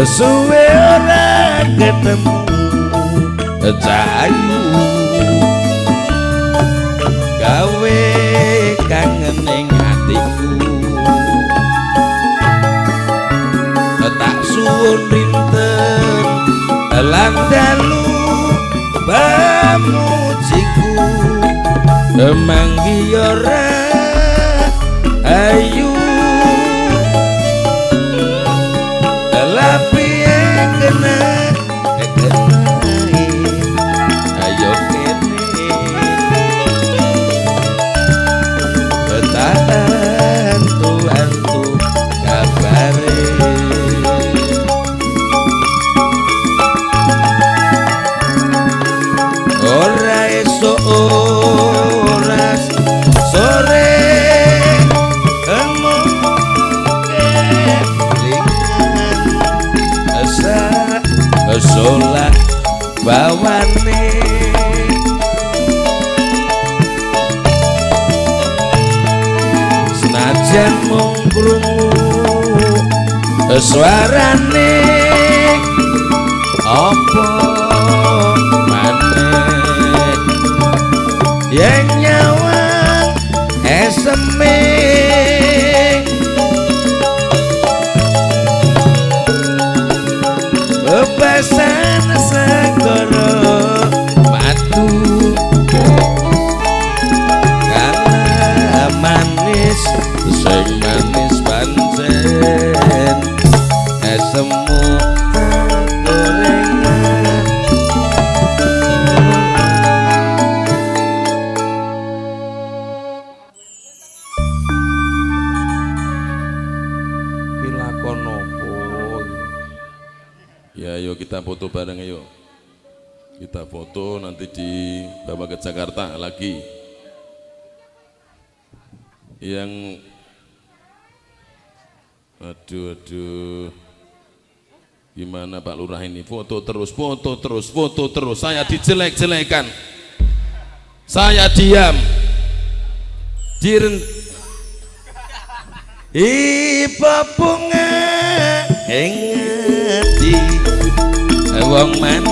suwe ora ketemu jayu gawe kangen atiku tak suwun rinten lan dalu pamujiku emang Senajan mung krungu eh, suarane apa ketemu Ya yuk kita foto bareng yuk Kita foto nanti di Bapak ke Jakarta lagi Yang Aduh, aduh. Gimana Pak Lurah ini? Foto terus, foto terus, foto terus. Saya dijelek-jelekan. Saya diam. jiren Ipa bunga ing ati eh, wong man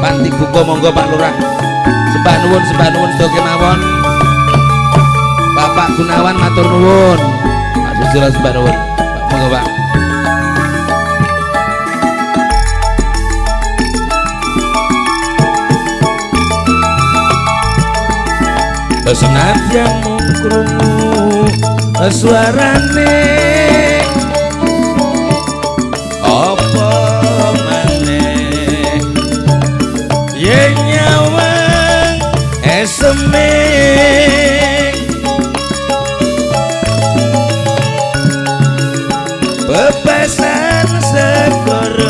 Panti Buko monggo Pak Lurah sembah nuwun sembah nuwun kemawon Bapak Gunawan matur nuwun Pak Susilo sembah nuwun Pak monggo Pak mengkrumu mengkrungu suarane Bebasan segera